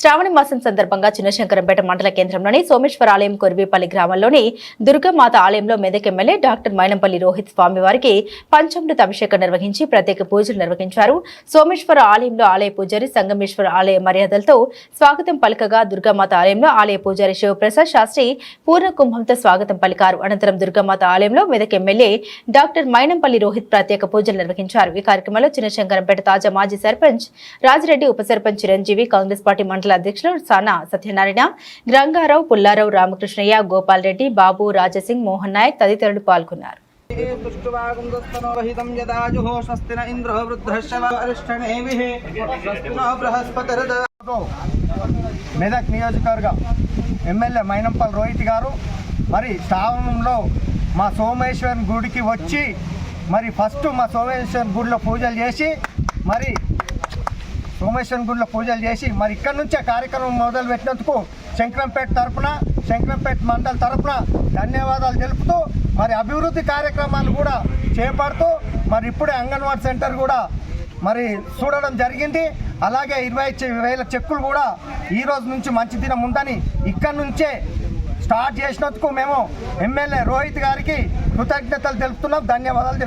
శ్రావణ మాసం సందర్భంగా చిన్నశంకరంపేట మండల కేంద్రంలోని సోమేశ్వర ఆలయం కొరివిపల్లి గ్రామంలోని దుర్గామాత ఆలయంలో మెదక్ ఎమ్మెల్యే డాక్టర్ మైనంపల్లి రోహిత్ స్వామి వారికి పంచామృత అభిషేకం నిర్వహించి ప్రత్యేక పూజలు నిర్వహించారు. సోమేశ్వర ఆలయంలో ఆలయ పూజారి సంగమేశ్వర ఆలయ మర్యాదలతో స్వాగతం పలకగా దుర్గామాత ఆలయంలో ఆలయ పూజారి శివప్రసాద్ శాస్త్రి పూర్ణ కుంభంతో స్వాగతం పలికారు. అనంతరం దుర్గామాత ఆలయంలో మెదక్ ఎమ్మెల్యే డాక్టర్ మైనంపల్లి రోహిత్ ప్రత్యేక పూజలు నిర్వహించారు. ఈ కార్యక్రమంలో చిన్నశంకరంపేట తాజా మాజీ సర్పంచ్ రాజిరెడ్డి ఉప సర్పంచ్ చిరంజీవి కాంగ్రెస్ పార్టీ మండల అధ్యక్షులు సానా సత్యనారాయణ గంగారావు పుల్లారావు రామకృష్ణయ్య గోపాల్ రెడ్డి బాబు రాజసింగ్ మోహన్ నాయక్ తదితరులు పాల్గొన్నారు. హితం యదాజుహో స్వస్తి మెదక్ నియోజకవర్గ ఎమ్మెల్యే మైనంపల్లి రోహిత్ గారు మరి శ్రావణంలో మా సోమేశ్వరం గుడికి వచ్చి మరి ఫస్ట్ మా సోమేశ్వరం గుడిలో పూజలు చేసి మరి సోమేశ్వరం గుడిలో పూజలు చేసి మరి ఇక్కడ నుంచే కార్యక్రమం మొదలు పెట్టినందుకు శంకరంపేట తరఫున శంకరంపేట మండల తరఫున ధన్యవాదాలు తెలుపుతూ మరి అభివృద్ధి కార్యక్రమాలు కూడా చేపడుతూ మరి ఇప్పుడే అంగన్వాడీ సెంటర్ కూడా మరి చూడడం జరిగింది. అలాగే ఇరవై వేల చెక్కులు కూడా ఈ రోజు నుంచి మంచి దినం ఉందని ఇక్కడ నుంచే స్టార్ట్ చేసినందుకు మేము ఎమ్మెల్యే రోహిత్ గారికి కృతజ్ఞతలు తెలుపుతున్నాం. ధన్యవాదాలు తెలుపుతున్నాం.